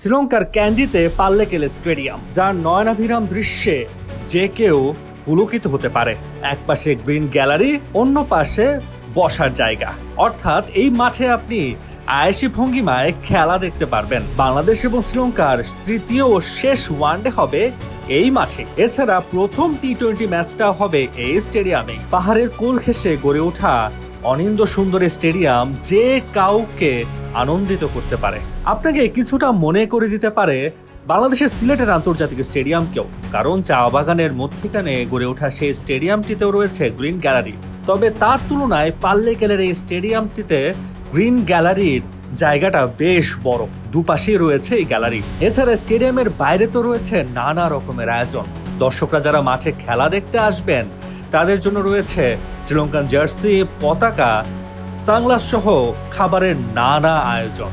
শ্রীলঙ্কার ক্যান্ডিতে পাল্লেকেলে স্টেডিয়াম, যার নয়নাভিরাম দৃশ্যে যে কেউ পুলকিত হতে পারে। এক পাশে গ্রিন গ্যালারি, অন্য পাশে বসার জায়গা। অর্থাৎ এই মাঠে আপনি আয়েসি ভঙ্গিমায় খেলা দেখতে পারবেন। বাংলাদেশ এবং শ্রীলঙ্কার তৃতীয় ও শেষ ওয়ানডে হবে এই মাঠে। এছাড়া প্রথম টি টোয়েন্টি ম্যাচটা হবে এই স্টেডিয়ামে। পাহাড়ের কোল ঘেঁষে গড়ে ওঠা অনিন্দ সুন্দর স্টেডিয়াম যে কাউকে আনন্দিত করতে পারে। আপনাকে কিছুটা মনে করে দিতে পারে বাংলাদেশের সিলেটের আন্তর্জাতিক স্টেডিয়ামকেও, কারণ চা বাগানের মধ্যিখানে গড়ে ওঠা সেই স্টেডিয়ামটিতেও রয়েছে গ্রিন গ্যালারি। তবে তার তুলনায় পাল্লেকেলের এই স্টেডিয়ামটিতে গ্রিন গ্যালারির জায়গাটা বেশ বড়। দুপাশেই রয়েছে এই গ্যালারি। এছাড়া স্টেডিয়ামের বাইরে তো রয়েছে নানা রকমের আয়োজন। দর্শকরা যারা মাঠে খেলা দেখতে আসবেন তাদের জন্য রয়েছে শ্রীলঙ্কান জার্সি পতাকা সাংলাস সহ খাবারের নানা আয়োজন।